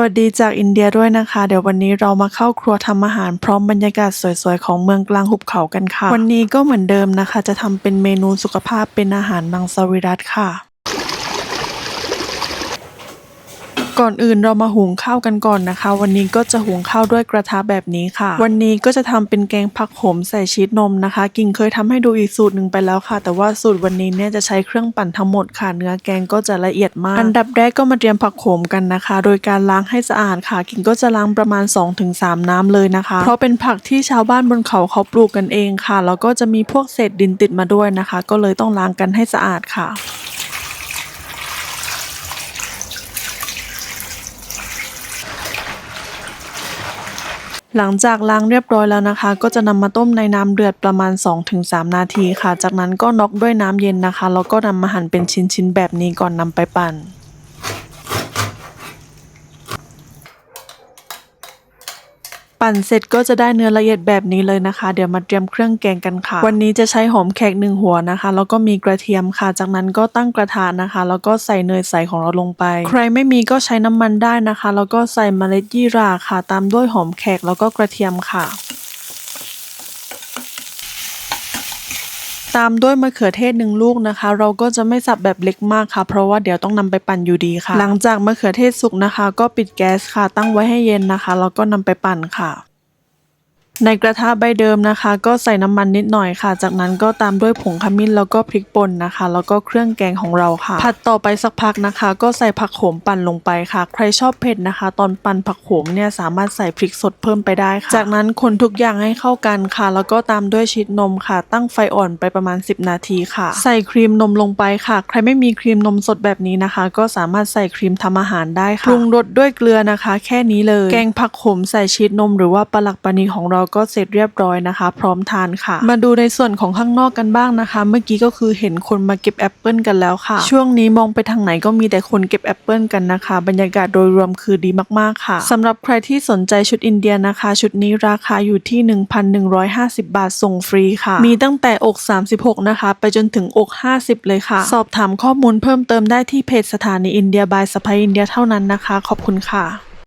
วัสดีจากอินเดียด้วยนะคะ เดี๋ยววันนี้เรามาเข้าครัวทำอาหารพร้อมบรรยากาศสวยๆ ของเมืองกลางหุบเขากันค่ะ วันนี้ก็เหมือนเดิมนะคะ จะทำเป็นเมนูสุขภาพเป็นอาหารมังสวิรัตค่ะ ก่อนอื่นเรามาหุงข้าวกันก่อนนะคะ วันนี้ก็จะหุงข้าวด้วยกระทะแบบนี้ค่ะ วันนี้ก็จะทำเป็นแกงผักโขมใส่ชีสนมนะคะ กิ่งเคยทำให้ดูอีกสูตรหนึ่งไปแล้วค่ะ แต่ว่าสูตรวันนี้เนี่ยจะใช้เครื่องปั่นทั้งหมดค่ะ เนื้อแกงก็จะละเอียดมาก อันดับแรกก็มาเตรียมผักโขมกันนะคะ โดยการล้างให้สะอาดค่ะ กิ่งก็จะล้างประมาณ 2-3 น้ำเลยนะคะ เพราะเป็นผักที่ชาวบ้านบนเขาเขาปลูกกันเองค่ะแล้วก็จะมีพวกเศษดินติดมาด้วยนะคะ ก็เลยต้องล้างกันให้สะอาดค่ะ หลังจากล้างเรียบร้อยแล้วนะคะ ก็จะนำมาต้มในน้ำเดือดประมาณ 2-3 นาทีค่ะ จากนั้นก็น็อกด้วยน้ำเย็นนะคะแล้วก็นำมาหั่นเป็นชิ้นๆแบบนี้ก่อนนำไปปั่น ปั่นเสร็จก็จะได้เนื้อละเอียดแบบนี้เลยนะคะ เดี๋ยวมาเตรียมเครื่องแกงกันค่ะ วันนี้จะใช้หอมแขกหนึ่งหัวนะคะ แล้วก็มีกระเทียมค่ะ จากนั้นก็ตั้งกระทะนะคะ แล้วก็ใส่เนยใสของเราลงไป ใครไม่มีก็ใช้น้ำมันได้นะคะ แล้วก็ใส่เมล็ดยี่ราค่ะ ตามด้วยหอมแขกแล้วก็กระเทียมค่ะ ตามด้วยมะเขือเทศหนึ่งลูกนะคะ เราก็จะไม่สับแบบเล็กมากค่ะ เพราะว่าเดี๋ยวต้องนำไปปั่นอยู่ดีค่ะ หลังจากมะเขือเทศสุกนะคะ ก็ปิดแก๊สค่ะ ตั้งไว้ให้เย็นนะคะแล้วก็นำไปปั่นค่ะ ในกระทะใบเดิมนะคะ ก็ใส่น้ำมันนิดหน่อยค่ะ จากนั้นก็ตามด้วยผงขมิ้นแล้วก็พริกป่นนะคะ แล้วก็เครื่องแกงของเราค่ะ ผัดต่อไปสักพักนะคะ ก็ใส่ผักโขมปั่นลงไปค่ะ ใครชอบเผ็ดนะคะ ตอนปั่นผักโขมเนี่ยสามารถใส่พริกสดเพิ่มไปได้ค่ะ จากนั้นคนทุกอย่างให้เข้ากันค่ะ แล้วก็ตามด้วยชีสนมค่ะ ตั้งไฟอ่อนไปประมาณ 10 นาทีค่ะ ใส่ครีมนมลงไปค่ะ ใครไม่มีครีมนมสดแบบนี้นะคะ ก็สามารถใส่ครีมทำอาหารได้ค่ะปรุงรสด้วยเกลือนะคะ แค่นี้เลย แกงผักโขมใส่ชีสนม หรือว่าปลาหลักปลานีของเราก็เสร็จเรียบร้อยนะคะ พร้อมทานค่ะ มาดูในส่วนของข้างนอกกันบ้างนะคะ เมื่อกี้ก็คือเห็นคนมาเก็บแอปเปิลกันแล้วค่ะ ช่วงนี้มองไปทางไหนก็มีแต่คนเก็บแอปเปิลกันนะคะ บรรยากาศโดยรวมคือดีมากๆค่ะสำหรับใครที่สนใจชุดอินเดียนะคะ ชุดนี้ราคาอยู่ที่ 1,150 บาทส่งฟรีค่ะ มีตั้งแต่อก 36 นะคะ ไปจนถึงอก 50 เลยค่ะ สอบถามข้อมูลเพิ่มเติมได้ที่เพจสถานีอินเดียบายสไปอินเดียเท่านั้นนะคะ ขอบคุณค่ะ